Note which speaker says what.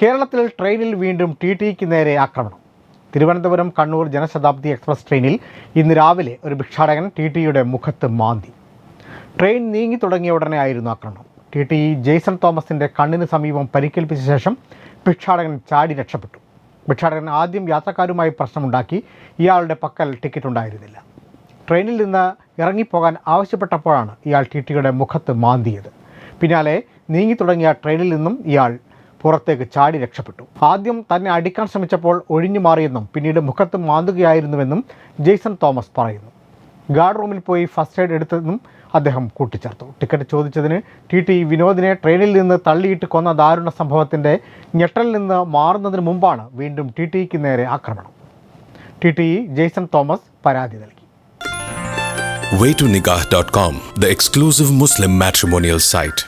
Speaker 1: കേരളത്തിൽ ട്രെയിനിൽ വീണ്ടും ടി ടിക്ക് നേരെ ആക്രമണം. തിരുവനന്തപുരം കണ്ണൂർ ജനശതാബ്ദി എക്സ്പ്രസ് ട്രെയിനിൽ ഇന്ന് രാവിലെ ഒരു ഭിക്ഷാടകൻ ടി ടിയുടെ മുഖത്ത് മാന്തി. ട്രെയിൻ നീങ്ങി തുടങ്ങിയ ഉടനെ ആയിരുന്നു ആക്രമണം. ടി ടി ജെയ്സൺ തോമസിന്റെ കണ്ണിന് സമീപം പരിക്കേൽപ്പിച്ച ശേഷം ഭിക്ഷാടകൻ ചാടി രക്ഷപ്പെട്ടു. ഭിക്ഷാടകൻ ആദ്യം യാത്രക്കാരുമായി പ്രശ്നമുണ്ടാക്കി ഇയാളുടെ പക്കൽ ടിക്കറ്റ് ഉണ്ടായിരുന്നില്ല ട്രെയിനിൽ നിന്ന് ഇറങ്ങിപ്പോകാൻ ആവശ്യപ്പെട്ടപ്പോഴാണ് ഇയാൾ ടി ടിയുടെ മുഖത്ത് മാന്തിയത്. പിന്നാലെ നീങ്ങി തുടങ്ങിയ ട്രെയിനിൽ നിന്നും ഇയാൾ പുറത്തേക്ക് ചാടി രക്ഷപ്പെട്ടു. ആദ്യം തന്നെ അടിക്കാൻ ശ്രമിച്ചപ്പോൾ ഒഴിഞ്ഞു മാറിയെന്നും പിന്നീട് മുഖത്ത് മാന്തുകയായിരുന്നുവെന്നും ജെയ്സൺ തോമസ് പറയുന്നു. ഗാർഡ് റൂമിൽ പോയി ഫസ്റ്റ് എയ്ഡ് എടുത്തതെന്നും അദ്ദേഹം കൂട്ടിച്ചേർത്തു. ടിക്കറ്റ് ചോദിച്ചതിന് ടി ടി വിനോദിനെ ട്രെയിനിൽ നിന്ന് തള്ളിയിട്ട് കൊന്ന ദാരുണ സംഭവത്തിന്റെ ഞെട്ടലിൽ നിന്ന് മാറുന്നതിന് മുമ്പാണ് വീണ്ടും ടി ടിക്ക് നേരെ ആക്രമണം. ടി ടി ജെയ്സൺ തോമസ് പരാതി നൽകി.
Speaker 2: Waytonigah.com the exclusive Muslim matrimonial site.